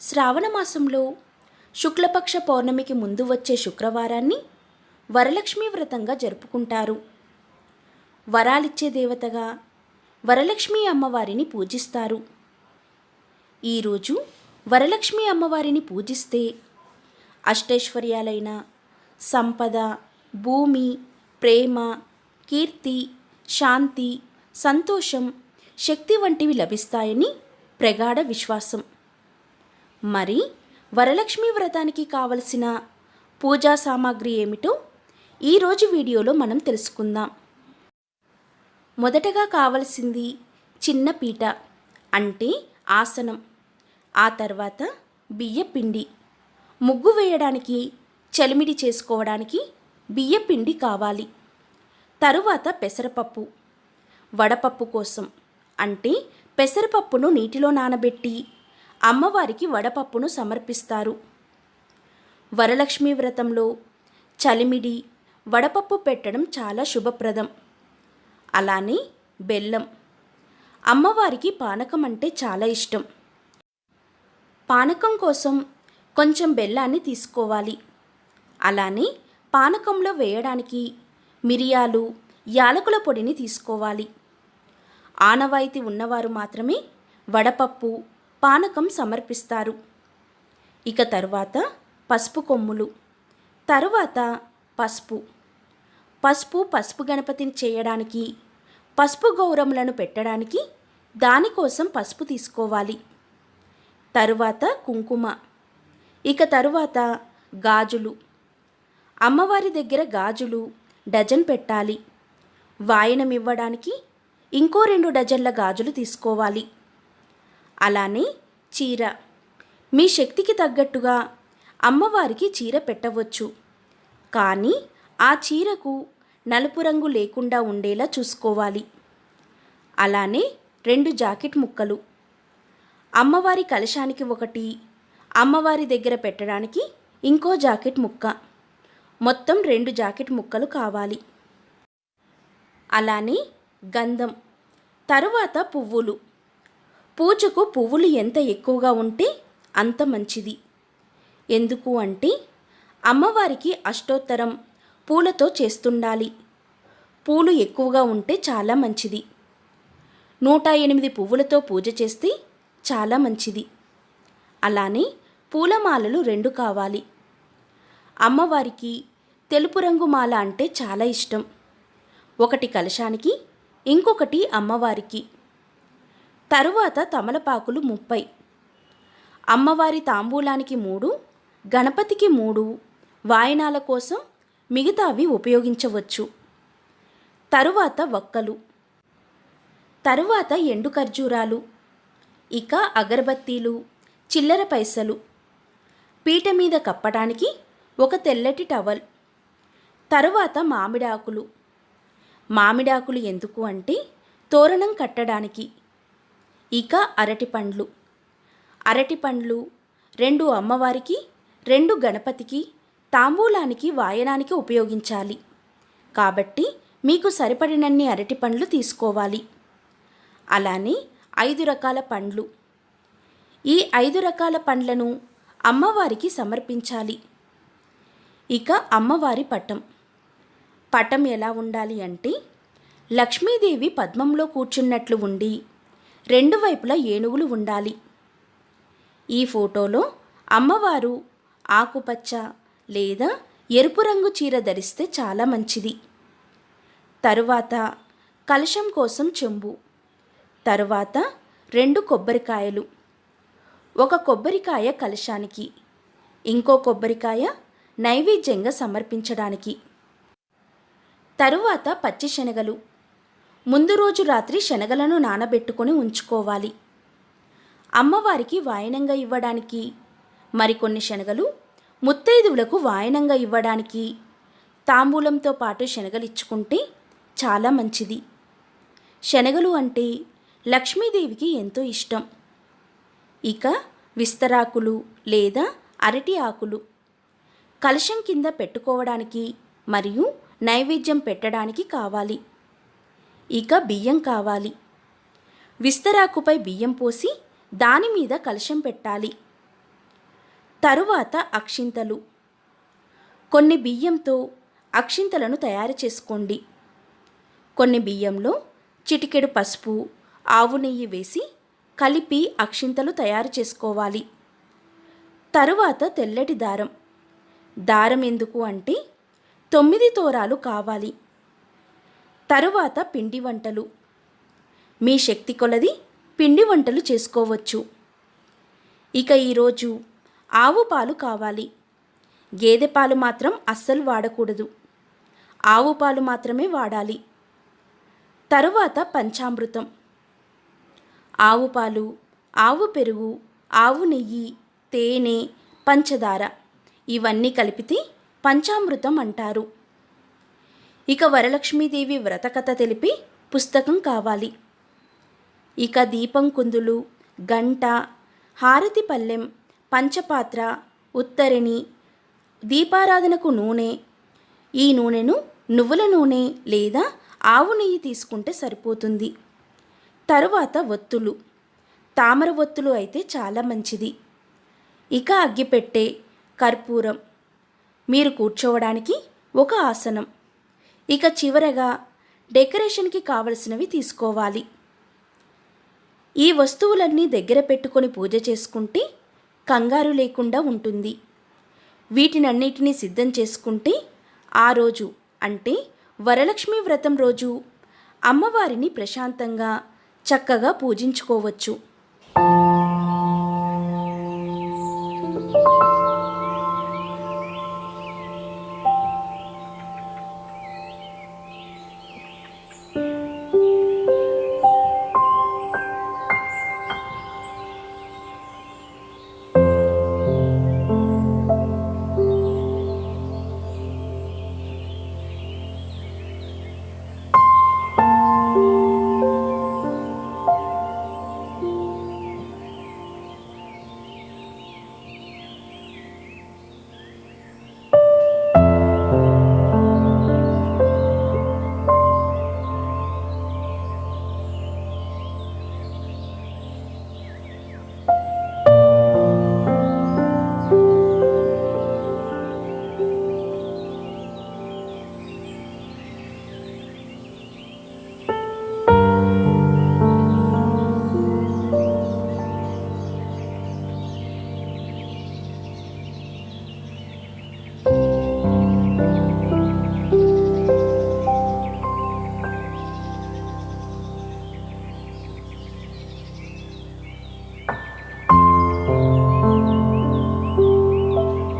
శ్రావణమాసంలో శుక్లపక్ష పౌర్ణమికి ముందు వచ్చే శుక్రవారాన్ని వరలక్ష్మీ వ్రతంగా జరుపుకుంటారు. వరాలిచ్చే దేవతగా వరలక్ష్మీ అమ్మవారిని పూజిస్తారు. ఈరోజు వరలక్ష్మీ అమ్మవారిని పూజిస్తే అష్టైశ్వర్యాలైన సంపద భూమి ప్రేమ కీర్తి శాంతి సంతోషం శక్తి వంటివి లభిస్తాయని ప్రగాఢ విశ్వాసం. మరి వరలక్ష్మి వ్రతానికి కావలసిన పూజా సామాగ్రి ఏమిటో ఈరోజు వీడియోలో మనం తెలుసుకుందాం. మొదటగా కావలసింది చిన్న పీట అంటే ఆసనం ఆ తర్వాత బియ్యపిండి. ముగ్గు వేయడానికి చలిమిడి చేసుకోవడానికి బియ్యపిండి కావాలి. తరువాత పెసరపప్పు. వడపప్పు కోసం అంటే పెసరపప్పును నీటిలో నానబెట్టి అమ్మవారికి వడపప్పును సమర్పిస్తారు. వరలక్ష్మి వ్రతంలో చలిమిడి వడపప్పు పెట్టడం చాలా శుభప్రదం. అలానే బెల్లం. అమ్మవారికి పానకం అంటే చాలా ఇష్టం. పానకం కోసం కొంచెం బెల్లాన్ని తీసుకోవాలి. అలానే పానకంలో వేయడానికి మిరియాలు యాలకుల పొడిని తీసుకోవాలి. ఆనవాయితీ ఉన్నవారు మాత్రమే వడపప్పు పానకం సమర్పిస్తారు. ఇక తరువాత పసుపు కొమ్ములు. తరువాత పసుపు. పసుపు పసుపు గణపతిని చేయడానికి పసుపు గౌరములను పెట్టడానికి దానికోసం పసుపు తీసుకోవాలి. తరువాత కుంకుమ. ఇక తరువాత గాజులు. అమ్మవారి దగ్గర గాజులు డజన్ పెట్టాలి. వాయనం ఇవ్వడానికి ఇంకో రెండు డజన్ల గాజులు తీసుకోవాలి. అలానే చీర. మీ శక్తికి తగ్గట్టుగా అమ్మవారికి చీర పెట్టవచ్చు. కానీ ఆ చీరకు నలుపు రంగు లేకుండా ఉండేలా చూసుకోవాలి. అలానే రెండు జాకెట్ ముక్కలు. అమ్మవారి కలశానికి ఒకటి అమ్మవారి దగ్గర పెట్టడానికి ఇంకో జాకెట్ ముక్క. మొత్తం రెండు జాకెట్ ముక్కలు కావాలి. అలానే గంధం తరువాత పువ్వులు. పూజకు పువ్వులు ఎంత ఎక్కువగా ఉంటే అంత మంచిది. ఎందుకు అంటే అమ్మవారికి అష్టోత్తరం పూలతో చేస్తుండాలి. పూలు ఎక్కువగా ఉంటే చాలా మంచిది. నూట ఎనిమిది పువ్వులతో పూజ చేస్తే చాలా మంచిది. అలానే పూలమాలలు రెండు కావాలి. అమ్మవారికి తెలుపు రంగు మాల అంటే చాలా ఇష్టం. ఒకటి కలశానికి ఇంకొకటి అమ్మవారికి. తరువాత తమలపాకులు ముప్పై. అమ్మవారి తాంబూలానికి మూడు గణపతికి మూడు వాయనాల కోసం మిగతావి ఉపయోగించవచ్చు. తరువాత వక్కలు. తరువాత ఎండు ఖర్జూరాలు ఇక అగరబత్తీలు చిల్లర పైసలు. పీట మీద కప్పడానికి ఒక తెల్లటి టవల్. తరువాత మామిడాకులు. మామిడాకులు ఎందుకు అంటే తోరణం కట్టడానికి. ఇక అరటిపండ్లు అరటిపండ్లు రెండు అమ్మవారికి రెండు గణపతికి తాంబూలానికి వాయనానికి ఉపయోగించాలి. కాబట్టి మీకు సరిపడినన్ని అరటి పండ్లు తీసుకోవాలి. అలానే ఐదు రకాల పండ్లు. ఈ ఐదు రకాల పండ్లను అమ్మవారికి సమర్పించాలి. ఇక అమ్మవారి పటం. పటం ఎలా ఉండాలి అంటే లక్ష్మీదేవి పద్మంలో కూర్చున్నట్లు ఉండి రెండు వైపులా ఏనుగులు ఉండాలి. ఈ ఫోటోలో అమ్మవారు ఆకుపచ్చ లేదా ఎరుపు రంగు చీర ధరిస్తే చాలా మంచిది. తరువాత కలశం కోసం చెంబు. తరువాత రెండు కొబ్బరికాయలు. ఒక కొబ్బరికాయ కలశానికి ఇంకో కొబ్బరికాయ నైవేద్యంగా సమర్పించడానికి. తరువాత పచ్చిశనగలు. ముందు రోజు రాత్రి శనగలను నానబెట్టుకొని ఉంచుకోవాలి. అమ్మవారికి వాయనంగా ఇవ్వడానికి. మరికొన్ని శనగలు ముత్తైదువులకు వాయనంగా ఇవ్వడానికి. తాంబూలంతో పాటు శనగలు ఇచ్చుకుంటే చాలా మంచిది. శనగలు అంటే లక్ష్మీదేవికి ఎంతో ఇష్టం. ఇక విస్తరాకులు లేదా అరటి ఆకులు. కలశం కింద పెట్టుకోవడానికి మరియు నైవేద్యం పెట్టడానికి కావాలి. ఇక బియ్యం కావాలి. విస్తరాకుపై బియ్యం పోసి దాని మీద కలశం పెట్టాలి. తరువాత అక్షింతలు. కొన్ని బియ్యంతో అక్షింతలను తయారు చేసుకోండి. కొన్ని బియ్యంలో చిటికెడు పసుపు ఆవు నెయ్యి వేసి కలిపి అక్షింతలు తయారు చేసుకోవాలి. తరువాత తెల్లటి దారం. దారం ఎందుకు అంటే తొమ్మిది తోరాలు కావాలి. తరువాత పిండి వంటలు. మీ శక్తి కొలది పిండి వంటలు చేసుకోవచ్చు. ఇక ఈరోజు ఆవు పాలు కావాలి. గేదె పాలు మాత్రం అస్సలు వాడకూడదు. ఆవు పాలు మాత్రమే వాడాలి. తరువాత పంచామృతం. ఆవు పాలు ఆవు పెరుగు ఆవు నెయ్యి తేనె పంచదార ఇవన్నీ కలిపితే పంచామృతం అంటారు. ఇక వరలక్ష్మీదేవి వ్రతకథ తెలిపి పుస్తకం కావాలి. ఇక దీపం కుందులు గంట హారతి పల్లెం పంచపాత్ర ఉత్తరిణి దీపారాధనకు నూనె ఈ నూనెను నువ్వుల నూనె లేదా ఆవు నెయ్యి తీసుకుంటే సరిపోతుంది. తరువాత ఒత్తులు తామర ఒత్తులు అయితే చాలా మంచిది. ఇక అగ్గిపెట్టె కర్పూరం. మీరు కూర్చోవడానికి ఒక ఆసనం. ఇక చివరగా డెకరేషన్కి కావలసినవి తీసుకోవాలి. ఈ వస్తువులన్నీ దగ్గర పెట్టుకొని పూజ చేసుకుంటే కంగారు లేకుండా ఉంటుంది. వీటినన్నిటినీ సిద్ధం చేసుకుంటే ఆ రోజు అంటే వరలక్ష్మి వ్రతం రోజు అమ్మవారిని ప్రశాంతంగా చక్కగా పూజించుకోవచ్చు.